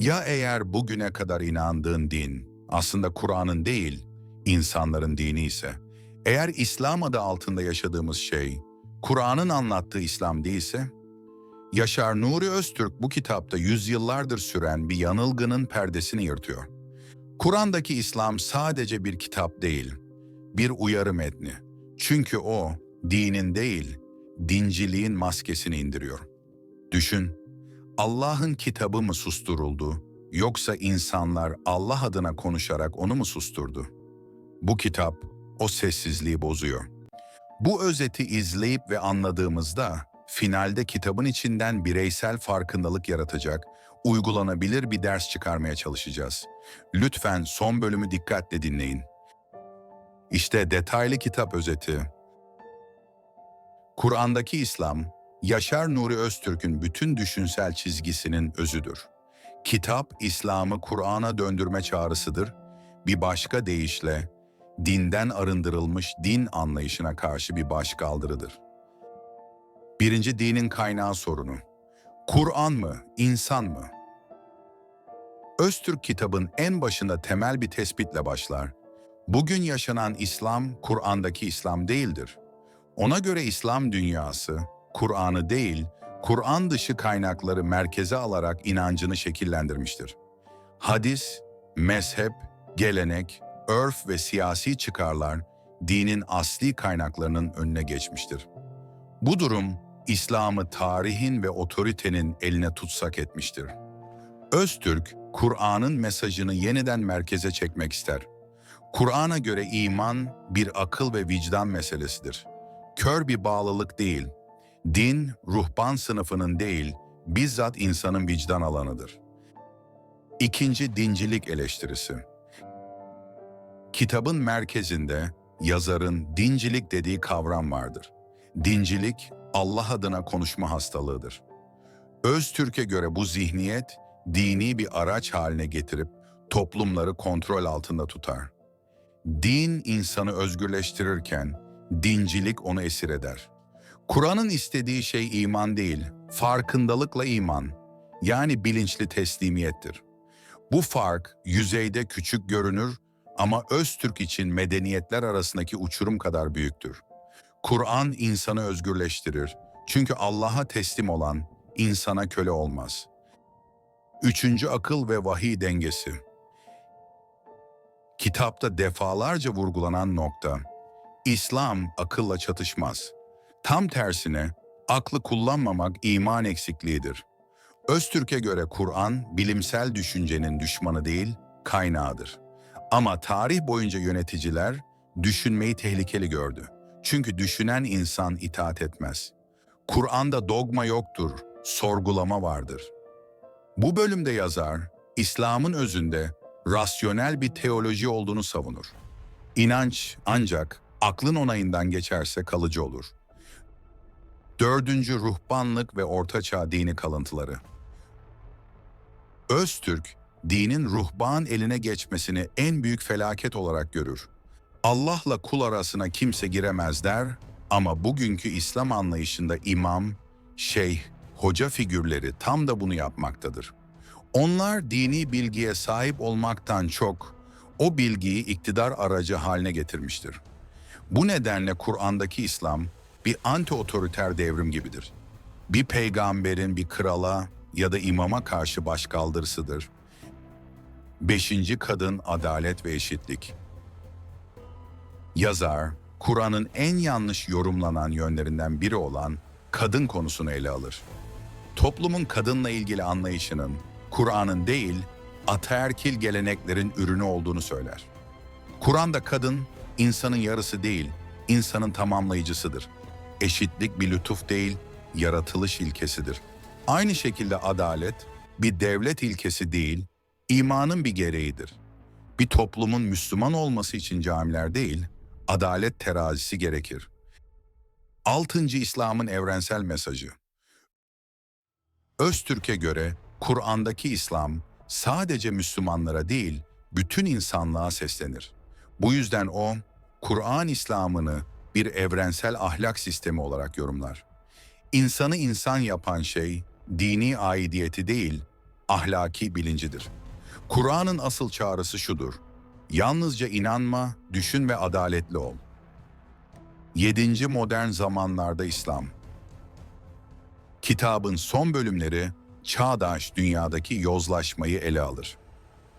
Ya eğer bugüne kadar inandığın din aslında Kur'an'ın değil, insanların dini ise, eğer İslam adı altında yaşadığımız şey, Kur'an'ın anlattığı İslam değilse, Yaşar Nuri Öztürk bu kitapta yüzyıllardır süren bir yanılgının perdesini yırtıyor. Kur'an'daki İslam sadece bir kitap değil, bir uyarı metni. Çünkü o, dinin değil, dinciliğin maskesini indiriyor. Düşün, Allah'ın kitabı mı susturuldu, yoksa insanlar Allah adına konuşarak onu mu susturdu? Bu kitap o sessizliği bozuyor. Bu özeti izleyip ve anladığımızda finalde kitabın içinden bireysel farkındalık yaratacak, uygulanabilir bir ders çıkarmaya çalışacağız. Lütfen son bölümü dikkatle dinleyin. İşte detaylı kitap özeti. Kur'an'daki İslam, Yaşar Nuri Öztürk'ün bütün düşünsel çizgisinin özüdür. Kitap, İslam'ı Kur'an'a döndürme çağrısıdır. Bir başka deyişle, dinden arındırılmış din anlayışına karşı bir başkaldırıdır. Birinci dinin kaynağı sorunu. Kur'an mı, insan mı? Öztürk kitabın en başında temel bir tespitle başlar. Bugün yaşanan İslam, Kur'an'daki İslam değildir. Ona göre İslam dünyası, Kur'an'ı değil, Kur'an dışı kaynakları merkeze alarak inancını şekillendirmiştir. Hadis, mezhep, gelenek, örf ve siyasi çıkarlar dinin asli kaynaklarının önüne geçmiştir. Bu durum, İslam'ı tarihin ve otoritenin eline tutsak etmiştir. Öztürk, Kur'an'ın mesajını yeniden merkeze çekmek ister. Kur'an'a göre iman bir akıl ve vicdan meselesidir. Kör bir bağlılık değil, din ruhban sınıfının değil, bizzat insanın vicdan alanıdır. İkinci dincilik eleştirisi. Kitabın merkezinde yazarın dincilik dediği kavram vardır. Dincilik, Allah adına konuşma hastalığıdır. Öztürk'e göre bu zihniyet, dini bir araç haline getirip toplumları kontrol altında tutar. Din insanı özgürleştirirken, dincilik onu esir eder. Kur'an'ın istediği şey iman değil, farkındalıkla iman, yani bilinçli teslimiyettir. Bu fark yüzeyde küçük görünür ama Öztürk için medeniyetler arasındaki uçurum kadar büyüktür. Kur'an insanı özgürleştirir. Çünkü Allah'a teslim olan insana köle olmaz. Üçüncü akıl ve vahiy dengesi. Kitapta defalarca vurgulanan nokta, İslam akılla çatışmaz. Tam tersine aklı kullanmamak iman eksikliğidir. Öztürk'e göre Kur'an bilimsel düşüncenin düşmanı değil, kaynağıdır. Ama tarih boyunca yöneticiler düşünmeyi tehlikeli gördü. Çünkü düşünen insan itaat etmez. Kur'an'da dogma yoktur, sorgulama vardır. Bu bölümde yazar, İslam'ın özünde rasyonel bir teoloji olduğunu savunur. İnanç ancak aklın onayından geçerse kalıcı olur. Dördüncü ruhbanlık ve ortaçağ dini kalıntıları. Öztürk, dinin ruhban eline geçmesini en büyük felaket olarak görür. Allah'la kul arasına kimse giremez der ama bugünkü İslam anlayışında imam, şeyh, hoca figürleri tam da bunu yapmaktadır. Onlar dini bilgiye sahip olmaktan çok o bilgiyi iktidar aracı haline getirmiştir. Bu nedenle Kur'an'daki İslam bir anti-otoriter devrim gibidir. Bir peygamberin bir krala ya da imama karşı başkaldırısıdır. Beşinci kadın adalet ve eşitlik. Yazar, Kur'an'ın en yanlış yorumlanan yönlerinden biri olan kadın konusunu ele alır. Toplumun kadınla ilgili anlayışının Kur'an'ın değil, ataerkil geleneklerin ürünü olduğunu söyler. Kur'an'da kadın insanın yarısı değil, insanın tamamlayıcısıdır. Eşitlik bir lütuf değil, yaratılış ilkesidir. Aynı şekilde adalet bir devlet ilkesi değil, imanın bir gereğidir. Bir toplumun Müslüman olması için camiler değil, adalet terazisi gerekir. Altıncı İslam'ın evrensel mesajı. Öztürk'e göre Kur'an'daki İslam sadece Müslümanlara değil, bütün insanlığa seslenir. Bu yüzden o, Kur'an İslam'ını bir evrensel ahlak sistemi olarak yorumlar. İnsanı insan yapan şey, dini aidiyeti değil, ahlaki bilincidir. Kur'an'ın asıl çağrısı şudur. Yalnızca inanma, düşün ve adaletli ol. 7. Modern zamanlarda İslam Kitabın son bölümleri çağdaş dünyadaki yozlaşmayı ele alır.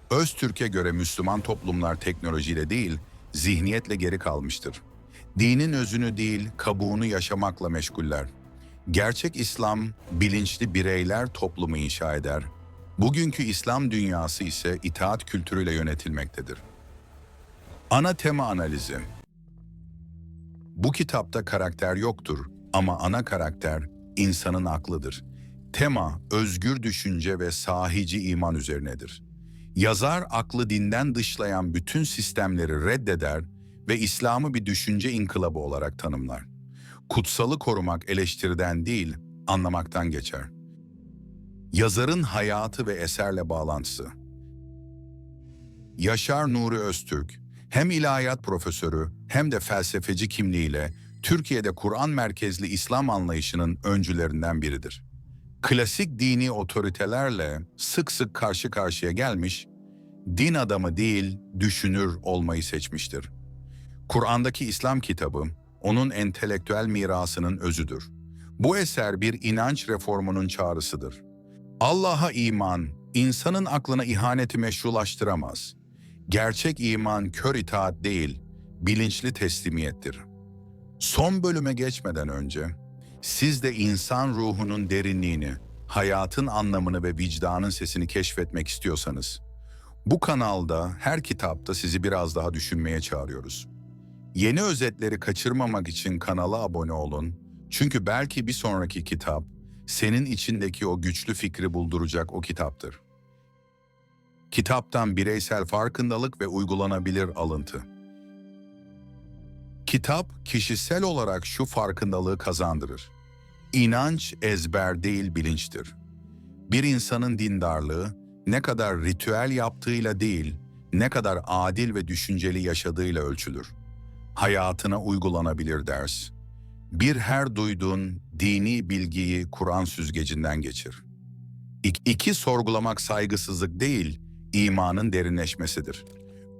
Öztürk'e göre Müslüman toplumlar teknolojiyle değil, zihniyetle geri kalmıştır. Dinin özünü değil, kabuğunu yaşamakla meşguller. Gerçek İslam, bilinçli bireyler toplumu inşa eder. Bugünkü İslam dünyası ise itaat kültürüyle yönetilmektedir. Ana tema analizi Bu kitapta karakter yoktur ama ana karakter insanın aklıdır. Tema, özgür düşünce ve sahici iman üzerinedir. Yazar aklı dinden dışlayan bütün sistemleri reddeder ve İslam'ı bir düşünce inkılabı olarak tanımlar. Kutsalı korumak eleştiriden değil, anlamaktan geçer. Yazarın hayatı ve eserle bağlantısı Yaşar Nuri Öztürk, hem ilahiyat profesörü hem de felsefeci kimliğiyle Türkiye'de Kur'an merkezli İslam anlayışının öncülerinden biridir. Klasik dini otoritelerle sık sık karşı karşıya gelmiş, din adamı değil, düşünür olmayı seçmiştir. Kur'an'daki İslam kitabı, onun entelektüel mirasının özüdür. Bu eser bir inanç reformunun çağrısıdır. Allah'a iman, insanın aklına ihaneti meşrulaştıramaz. Gerçek iman kör itaat değil, bilinçli teslimiyettir. Son bölüme geçmeden önce, siz de insan ruhunun derinliğini, hayatın anlamını ve vicdanın sesini keşfetmek istiyorsanız, bu kanalda her kitapta sizi biraz daha düşünmeye çağırıyoruz. Yeni özetleri kaçırmamak için kanala abone olun. Çünkü belki bir sonraki kitap senin içindeki o güçlü fikri bulduracak o kitaptır. Kitaptan bireysel farkındalık ve uygulanabilir alıntı. Kitap kişisel olarak şu farkındalığı kazandırır. İnanç ezber değil bilinçtir. Bir insanın dindarlığı ne kadar ritüel yaptığıyla değil, ne kadar adil ve düşünceli yaşadığıyla ölçülür. Hayatına uygulanabilir ders. Bir her duyduğun dini bilgiyi Kur'an süzgecinden geçir. İk iki sorgulamak saygısızlık değil, imanın derinleşmesidir.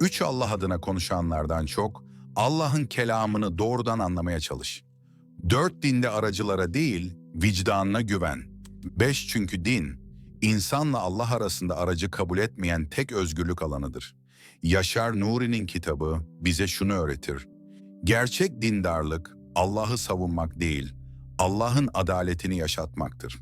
Üç Allah adına konuşanlardan çok, Allah'ın kelamını doğrudan anlamaya çalış. Dört dinde aracılara değil, vicdanına güven. Beş çünkü din, insanla Allah arasında aracı kabul etmeyen tek özgürlük alanıdır. Yaşar Nuri'nin kitabı bize şunu öğretir. Gerçek dindarlık Allah'ı savunmak değil, Allah'ın adaletini yaşatmaktır.